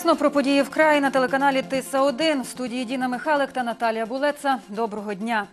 Вчасно про події вкрай на телеканалі Тиса 1 в студії Діна Михайлик та Наталія Булеца. Доброго дня.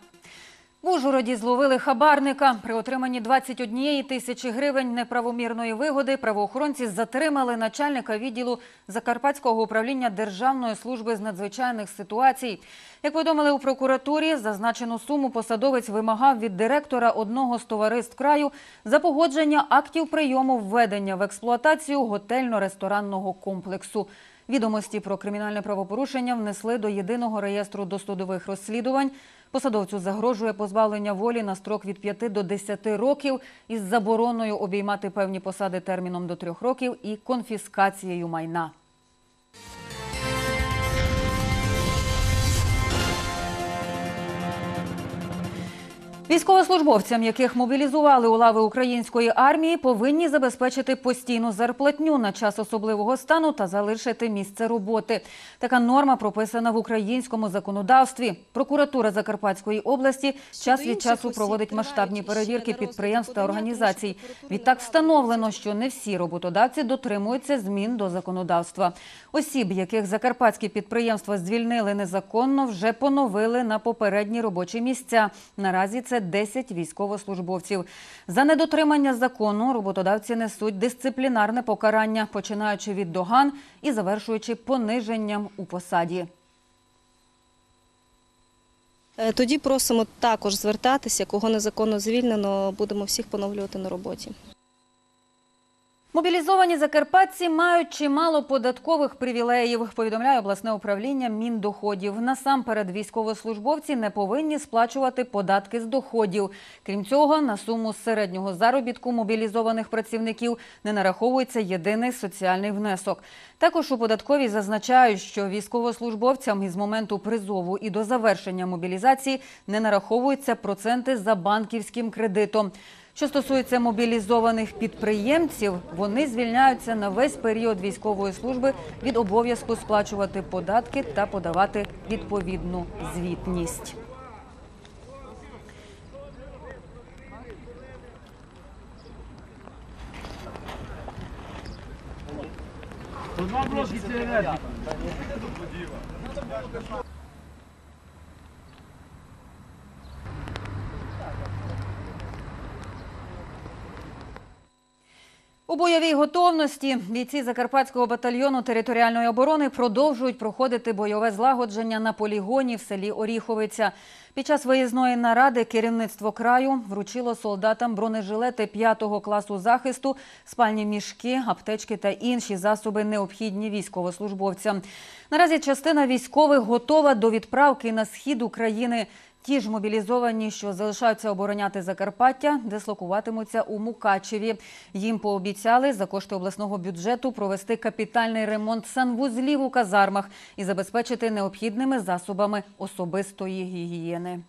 В Ужгороді зловили хабарника. При отриманні 21 тисячі гривень неправомірної вигоди правоохоронці затримали начальника відділу Закарпатського управління Державної служби з надзвичайних ситуацій. Як повідомили у прокуратурі, зазначену суму посадовець вимагав від директора одного з товариств краю за погодження актів прийому введення в експлуатацію готельно-ресторанного комплексу. Відомості про кримінальне правопорушення внесли до єдиного реєстру досудових розслідувань. Посадовцю загрожує позбавлення волі на строк від 5 до 10 років із забороною обіймати певні посади терміном до 3 років і конфіскацією майна. Військовослужбовцям, яких мобілізували у лави української армії, повинні забезпечити постійну зарплатню на час особливого стану та залишити місце роботи. Така норма прописана в українському законодавстві. Прокуратура Закарпатської області час від часу проводить масштабні перевірки підприємств та організацій. Відтак встановлено, що не всі роботодавці дотримуються змін до законодавства. Осіб, яких закарпатські підприємства звільнили незаконно, вже поновили на попередні робочі місця. Наразі це 10 військовослужбовців. За недотримання закону роботодавці несуть дисциплінарне покарання, починаючи від доган і завершуючи пониженням у посаді. Е, Тоді просимо також звертатися, кого незаконно звільнено, будемо всіх поновлювати на роботі. Мобілізовані закарпатці мають чимало податкових привілеїв, повідомляє обласне управління Міндоходів. Насамперед, військовослужбовці не повинні сплачувати податки з доходів. Крім цього, на суму середнього заробітку мобілізованих працівників не нараховується єдиний соціальний внесок. Також у податковій зазначають, що військовослужбовцям із моменту призову і до завершення мобілізації не нараховуються проценти за банківським кредитом. Що стосується мобілізованих підприємців, вони звільняються на весь період військової служби від обов'язку сплачувати податки та подавати відповідну звітність. У бойовій готовності бійці Закарпатського батальйону територіальної оборони продовжують проходити бойове злагодження на полігоні в селі Оріховиця. Під час виїзної наради керівництво краю вручило солдатам бронежилети 5 класу захисту, спальні мішки, аптечки та інші засоби, необхідні військовослужбовцям. Наразі частина військових готова до відправки на схід України. Ті ж мобілізовані, що залишаються обороняти Закарпаття, дислокуватимуться у Мукачеві. Їм пообіцяли за кошти обласного бюджету провести капітальний ремонт санвузлів у казармах і забезпечити необхідними засобами особистої гігієни.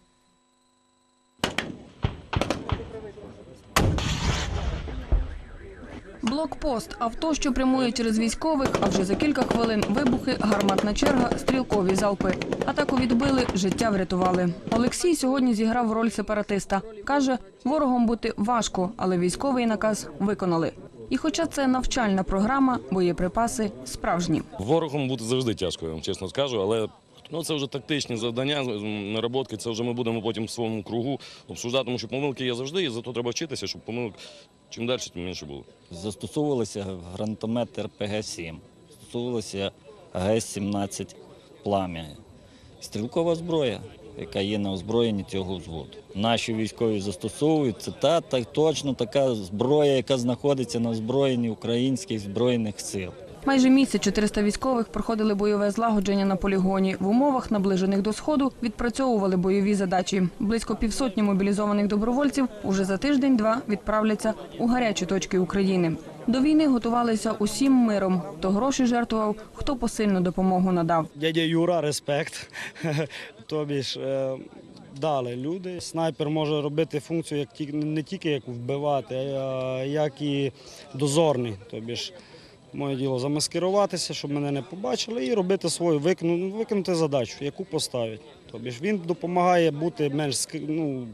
Блокпост авто, що прямує через військових, а вже за кілька хвилин вибухи, гарматна черга, стрілкові залпи. Атаку відбили, життя врятували. Олексій сьогодні зіграв роль сепаратиста. каже, ворогом бути важко, але військовий наказ виконали. І хоча це навчальна програма, боєприпаси справжні. Ворогом бути завжди тяжко, я вам чесно скажу, але ну, це вже тактичні завдання, наработки, це вже ми будемо потім в своєму кругу обсуждати, тому що помилки є завжди, і зато треба вчитися, щоб помилок чим далі, тим менше було. Застосовувалися гранатомет РПГ-7, застосовувалися ГС-17 плам'я, стрілкова зброя, яка є на озброєнні цього взводу. Наші військові застосовують це та, та точно така зброя, яка знаходиться на озброєнні українських збройних сил. Майже місяць 400 військових проходили бойове злагодження на полігоні. В умовах, наближених до сходу, відпрацьовували бойові задачі. Близько півсотні мобілізованих добровольців уже за тиждень-два відправляться у гарячі точки України. До війни готувалися усім миром. Хто гроші жертвував, хто посильну допомогу надав. Дядя Юра, респект. Тобі ж е, дали люди. Снайпер може робити функцію як не тільки як вбивати, а як і дозорний. Тобі ж моє діло замаскируватися, щоб мене не побачили, і робити свою викону- виконати задачу, яку поставить. Тобі ж він допомагає бути менш ну,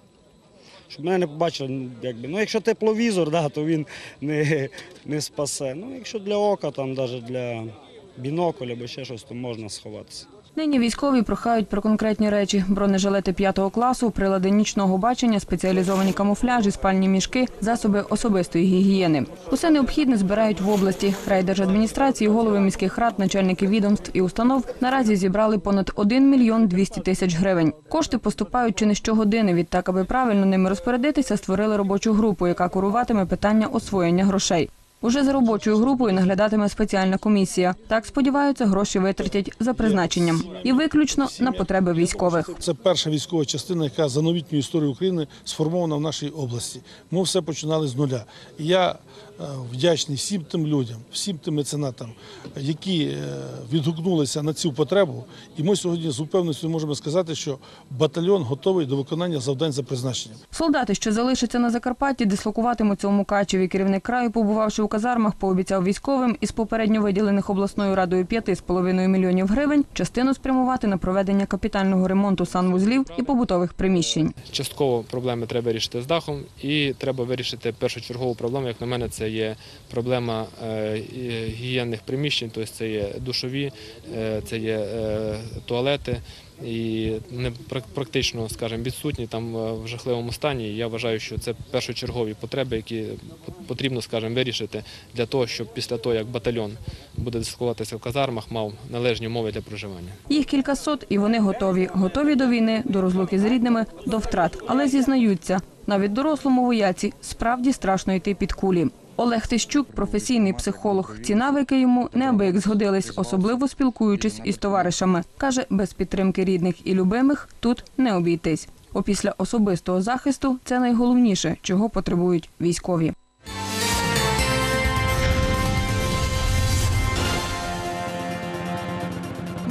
щоб мене не побачили. Якби. Ну, якщо тепловізор, да, то він не, не спасе. Ну, якщо для ока, там, навіть для бінокль або ще щось, то можна сховатися. Нині військові прохають про конкретні речі: бронежилети п'ятого класу, прилади нічного бачення, спеціалізовані камуфляжі, спальні мішки, засоби особистої гігієни. Усе необхідне збирають в області. Райдержадміністрації, голови міських рад, начальники відомств і установ наразі зібрали понад 1 мільйон 200 тисяч гривень. Кошти поступають чи не щогодини. Відтак, аби правильно ними розпорядитися, створили робочу групу, яка куруватиме питання освоєння грошей. Уже за робочою групою наглядатиме спеціальна комісія. Так сподіваються, гроші витратять за призначенням і виключно на потреби військових. Це перша військова частина, яка за новітню історію України сформована в нашій області. Ми все починали з нуля. Я вдячний всім тим людям, всім тим меценатам, які е, відгукнулися на цю потребу. І ми сьогодні з упевненістю можемо сказати, що батальйон готовий до виконання завдань за призначенням. Солдати, що залишаться на Закарпатті, дислокуватимуться у Мукачеві. Керівник краю, побувавши у казармах, пообіцяв військовим із попередньо виділених обласною радою 5,5 мільйонів гривень частину спрямувати на проведення капітального ремонту санвузлів і побутових приміщень. Частково проблеми треба вирішити з дахом, і треба вирішити першочергову проблему. Як на мене, це є проблема е, і- гігієнних приміщень, тобто це є душові, е, це є е, туалети. І не прак- практично, скажімо, відсутні там е, в жахливому стані. Я вважаю, що це першочергові потреби, які потрібно, скажімо, вирішити для того, щоб після того, як батальйон буде дислокуватися в казармах, мав належні умови для проживання. Їх кількасот, і вони готові. Готові до війни, до розлуки з рідними, до втрат. Але зізнаються, навіть дорослому вояці справді страшно йти під кулі. Олег Тищук, професійний психолог. Ці навики йому неабияк згодились, особливо спілкуючись із товаришами. Каже, без підтримки рідних і любимих тут не обійтись. Опісля особистого захисту це найголовніше, чого потребують військові.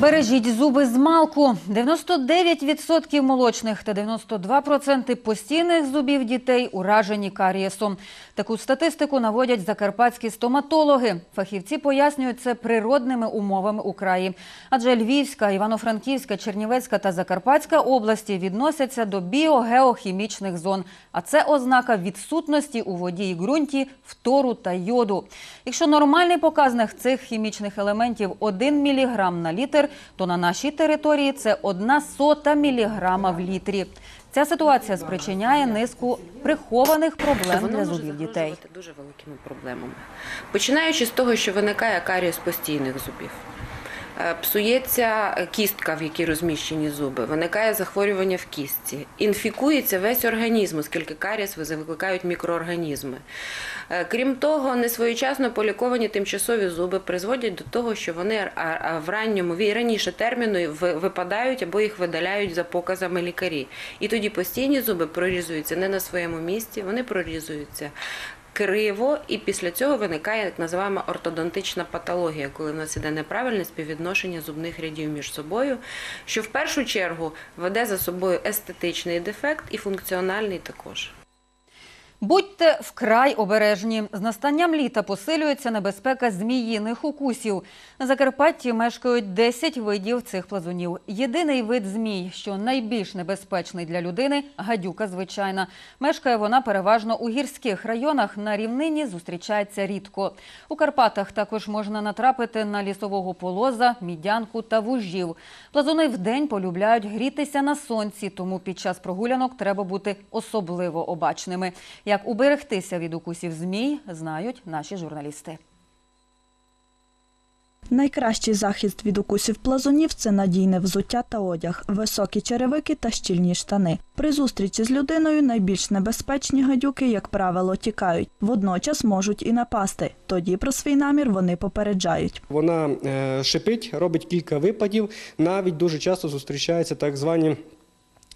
Бережіть зуби з малку. 99% молочних та 92% постійних зубів дітей уражені карієсом. Таку статистику наводять закарпатські стоматологи. Фахівці пояснюють це природними умовами у краї. Адже Львівська, Івано-Франківська, Чернівецька та Закарпатська області відносяться до біогеохімічних зон. А це ознака відсутності у воді і ґрунті фтору та йоду. Якщо нормальний показник цих хімічних елементів 1 мг на літр, то на нашій території це одна сота міліграма в літрі. Ця ситуація спричиняє низку прихованих проблем для зубів дітей. дуже великими проблемами. Починаючи з того, що виникає карієс постійних зубів. Е, Псується кістка, в якій розміщені зуби, виникає захворювання в кістці, інфікується весь організм, оскільки карієс викликають мікроорганізми. Е, Крім того, несвоєчасно поліковані тимчасові зуби призводять до того, що вони в ранньому раніше терміну випадають або їх видаляють за показами лікарі. І тоді постійні зуби прорізуються не на своєму місці, вони прорізуються криво, і після цього виникає так називаємо ортодонтична патологія, коли в нас іде неправильне співвідношення зубних рядів між собою, що в першу чергу веде за собою естетичний дефект і функціональний також. Будьте вкрай обережні. З настанням літа посилюється небезпека зміїних укусів. На Закарпатті мешкають 10 видів цих плазунів. Єдиний вид змій, що найбільш небезпечний для людини – гадюка звичайна. Мешкає вона переважно у гірських районах. На рівнині зустрічається рідко. У Карпатах також можна натрапити на лісового полоза, мідянку та вужів. Плазуни вдень полюбляють грітися на сонці, тому під час прогулянок треба бути особливо обачними. Як уберегтися від укусів змій, знають наші журналісти. Найкращий захист від укусів плазунів це надійне взуття та одяг, високі черевики та щільні штани. При зустрічі з людиною найбільш небезпечні гадюки, як правило, тікають. Водночас можуть і напасти. Тоді про свій намір вони попереджають. Вона е, шипить, робить кілька випадів. Навіть дуже часто зустрічаються так звані.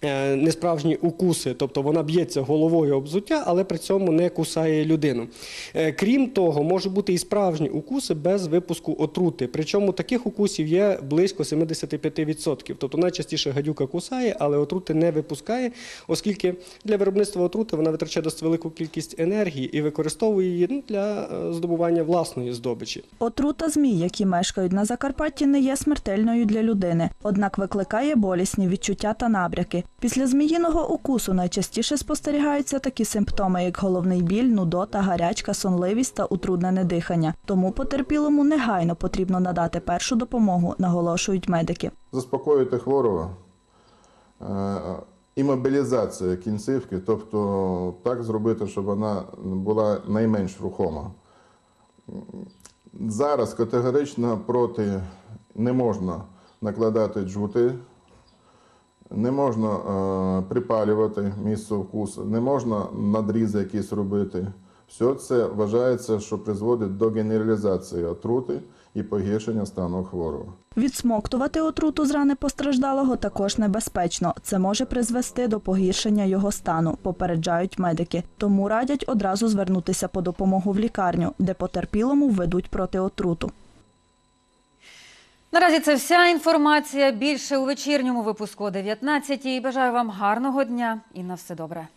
Е, Несправжні укуси, тобто вона б'ється головою об взуття, але при цьому не кусає людину. Е, Крім того, можуть бути і справжні укуси без випуску отрути. Причому таких укусів є близько 75%. Тобто найчастіше гадюка кусає, але отрути не випускає, оскільки для виробництва отрути вона витрачає досить велику кількість енергії і використовує її ну, для е, здобування власної здобичі. Отрута змій, які мешкають на Закарпатті, не є смертельною для людини, однак викликає болісні відчуття та набряки. Після зміїного укусу найчастіше спостерігаються такі симптоми, як головний біль, нудота, гарячка, сонливість та утруднене дихання. Тому потерпілому негайно потрібно надати першу допомогу, наголошують медики. заспокоїти хворого, е, імобілізація кінцівки, тобто так зробити, щоб вона була найменш рухома. Зараз категорично проти не можна накладати джгути, не можна е, припалювати місце вкусу, не можна надрізи якісь робити. Все це вважається, що призводить до генералізації отрути і погіршення стану хворого. Відсмоктувати отруту з рани постраждалого також небезпечно. Це може призвести до погіршення його стану, попереджають медики. Тому радять одразу звернутися по допомогу в лікарню, де потерпілому введуть протиотруту. Наразі це вся інформація. Більше у вечірньому випуску о 19 Бажаю вам гарного дня і на все добре.